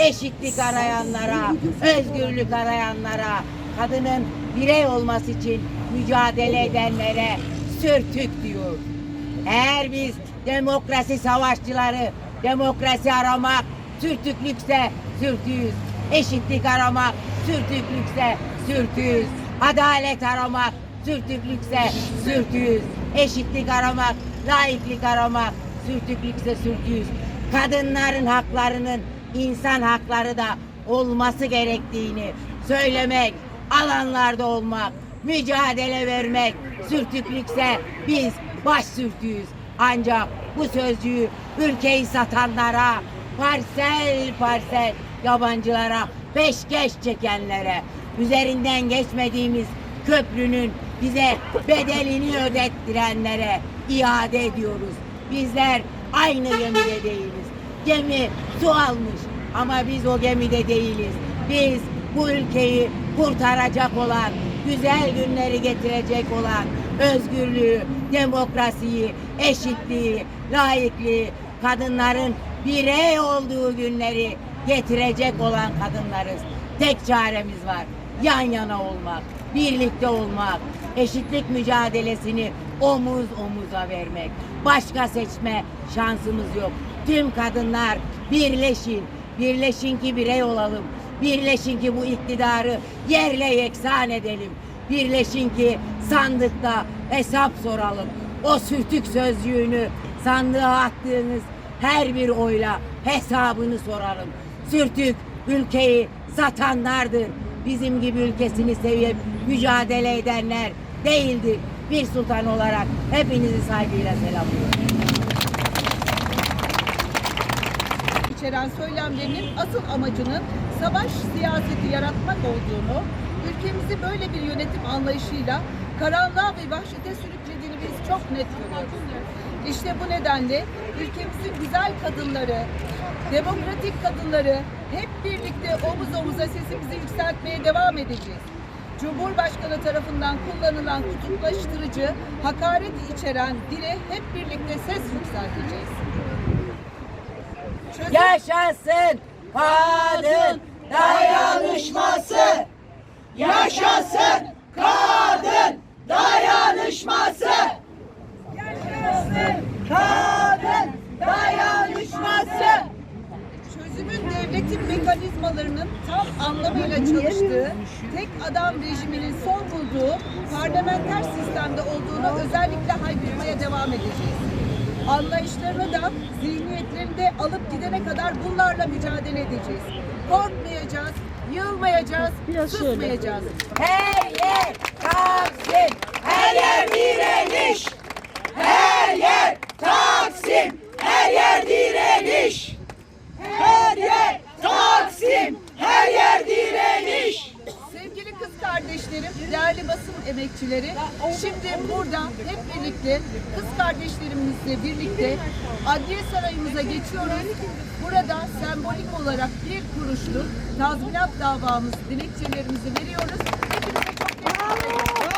eşitlik arayanlara, özgürlük arayanlara, kadının birey olması için mücadele edenlere sürtük diyor. Eğer biz demokrasi savaşçıları, demokrasi aramak sürtüklükse sürtüyüz. Eşitlik aramak sürtüklükse sürtüyüz. Adalet aramak sürtüklükse sürtüyüz. Eşitlik aramak, laiklik aramak sürtüklükse sürtüyüz. Kadınların haklarının insan hakları da olması gerektiğini söylemek, alanlarda olmak, mücadele vermek sürtüklükse biz baş sürtüyüz. Ancak bu sözcüğü ülkeyi satanlara, parsel parsel yabancılara, peşkeş çekenlere, üzerinden geçmediğimiz köprünün bize bedelini ödettirenlere iade ediyoruz. Bizler aynı gemide değiliz. Gemi su almış ama biz o gemide değiliz. Biz bu ülkeyi kurtaracak olan, güzel günleri getirecek olan özgürlüğü, demokrasiyi, eşitliği, laikliği, kadınların birey olduğu günleri getirecek olan kadınlarız. Tek çaremiz var. Yan yana olmak, birlikte olmak, eşitlik mücadelesini omuz omuza vermek. Başka seçme şansımız yok. Tüm kadınlar birleşin, birleşin ki birey olalım. Birleşin ki bu iktidarı yerle yeksan edelim. Birleşin ki sandıkta hesap soralım. O sürtük sözcüğünü sandığa attığınız her bir oyla hesabını soralım. Sürtük ülkeyi satanlardır. Bizim gibi ülkesini sevip mücadele edenler değildir. Bir sultan olarak hepinizi saygıyla selamlıyorum. İçeren söylemlerinin asıl amacının savaş siyaseti yaratmak olduğunu, ülkemizi böyle bir yönetim anlayışıyla karanlığa ve vahşete sürüklediğini biz çok net görüyoruz. İşte bu nedenle ülkemizin güzel kadınları, demokratik kadınları hep birlikte omuz omuza sesimizi yükseltmeye devam edeceğiz. Cumhurbaşkanı tarafından kullanılan kutuplaştırıcı, hakaret içeren dile hep birlikte ses yükselteceğiz. Yaşasın kadın dayanışması. Yaşasın kadın dayanışması. Yaşasın kadın dayanışması. Çözümün devletin mekanizmalarının tam anlamıyla çalıştığı, tek adam rejiminin son bulduğu parlamenter sistemde olduğunu özellikle haykırmaya devam edeceğiz. Anlayışlarını da zihniyetlerini de alıp gidene kadar bunlarla mücadele edeceğiz. Korkmayacağız, yılmayacağız, susmayacağız. Her yer Taksim, kardeşlerim, değerli basın emekçileri, şimdi burada hep birlikte kız kardeşlerimizle birlikte Adliye Sarayımıza geçiyoruz. Burada sembolik olarak bir kuruşluk tazminat davamız dilekçelerimizi veriyoruz. Hepinize çok teşekkür ederim.